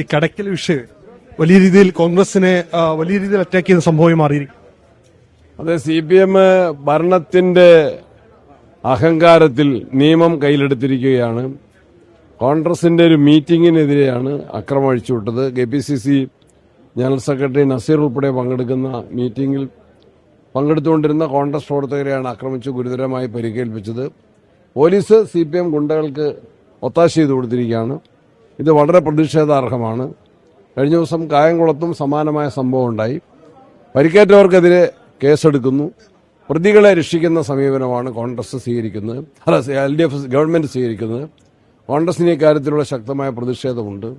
ഈ കടക്കൽ വിഷയം വലിയ രീതിയിൽ കോൺഗ്രസിനെ വലിയ രീതിയിൽ അറ്റാക്ക് ചെയ്യുന്ന സംഭവം മാറിയിരിക്കും അതെ സി പി എം ഭരണത്തിന്റെ അഹങ്കാരത്തിൽ നിയമം കയ്യിലെടുത്തിരിക്കുകയാണ്. കോൺഗ്രസിന്റെ ഒരു മീറ്റിംഗിനെതിരെയാണ് അക്രമം അഴിച്ചുവിട്ടത്. K P C C general secretary Naseer ഉൾപ്പെടെ പങ്കെടുക്കുന്ന മീറ്റിംഗിൽ പങ്കെടുത്തുകൊണ്ടിരുന്ന കോൺഗ്രസ് പ്രവർത്തകരെയാണ് ആക്രമിച്ച് ഗുരുതരമായി പരിക്കേൽപ്പിച്ചത്. പോലീസ് സി പി എം ഗുണ്ടകൾക്ക് ഒത്താശ ചെയ്തു കൊടുത്തിരിക്കുകയാണ്. ഇത് വളരെ പ്രതിഷേധാർഹമാണ്. കഴിഞ്ഞ ദിവസം കായംകുളത്തും സമാനമായ സംഭവം ഉണ്ടായി. പരിക്കേറ്റവർക്കെതിരെ കേസെടുക്കുന്നു. പ്രതികളെ രക്ഷിക്കുന്ന സമീപനമാണ് കോൺഗ്രസ് സ്വീകരിക്കുന്നത്. അല്ല എൽ ഡി എഫ് ഗവൺമെന്റ് സ്വീകരിക്കുന്നത്. കോൺഗ്രസിന് ഇക്കാര്യത്തിലുള്ള ശക്തമായ പ്രതിഷേധമുണ്ട്.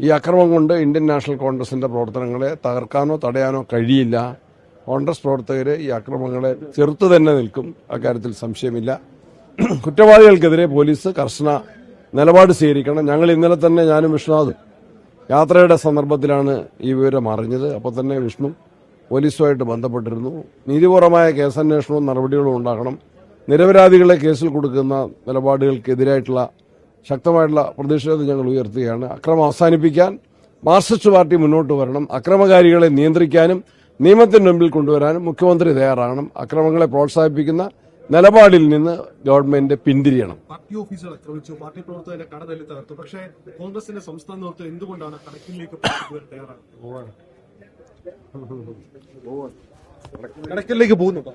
ഈ അക്രമം കൊണ്ട് ഇന്ത്യൻ നാഷണൽ കോൺഗ്രസിന്റെ പ്രവർത്തനങ്ങളെ തകർക്കാനോ തടയാനോ കഴിയില്ല. കോൺഗ്രസ് പ്രവർത്തകർ ഈ അക്രമങ്ങളെ ചെറുത്തു തന്നെ നിൽക്കും. അക്കാര്യത്തിൽ സംശയമില്ല. കുറ്റവാളികൾക്കെതിരെ പോലീസ് കർശന നിലപാട് സ്വീകരിക്കണം. ഞങ്ങൾ ഇന്നലെ തന്നെ ഞാനും വിഷ്ണുനാഥും യാത്രയുടെ സന്ദർഭത്തിലാണ് ഈ വിവരം അറിഞ്ഞത്. അപ്പോൾ തന്നെ വിഷ്ണു പോലീസുമായിട്ട് ബന്ധപ്പെട്ടിരുന്നു. നീതിപൂർവമായ കേസന്വേഷണവും നടപടികളും ഉണ്ടാകണം. നിരപരാധികളെ കേസിൽ കൊടുക്കുന്ന നിലപാടുകൾക്കെതിരായിട്ടുള്ള ശക്തമായിട്ടുള്ള പ്രതിഷേധം ഞങ്ങൾ ഉയർത്തുകയാണ്. അക്രമം അവസാനിപ്പിക്കാൻ മാർക്സിസ്റ്റ് പാർട്ടി മുന്നോട്ട് വരണം. അക്രമകാരികളെ നിയന്ത്രിക്കാനും നിയമത്തിന് മുമ്പിൽ കൊണ്ടുവരാനും മുഖ്യമന്ത്രി തയ്യാറാകണം. അക്രമങ്ങളെ പ്രോത്സാഹിപ്പിക്കുന്ന നിലപാടിൽ നിന്ന് ഗവൺമെന്റ് പിന്തിരിയണം. പാർട്ടി ഓഫീസുകൾ ആക്രമിച്ചു പാർട്ടി പ്രവർത്തകരെ കട തല്ലി തകർത്തു. പക്ഷേ കോൺഗ്രസിന്റെ സംസ്ഥാന നേതൃത്വം എന്തുകൊണ്ടാണ് കടക്കിലേക്ക് തയ്യാറാകുന്നത്? കണക്കിലേക്ക് പോകുന്നുണ്ടോ?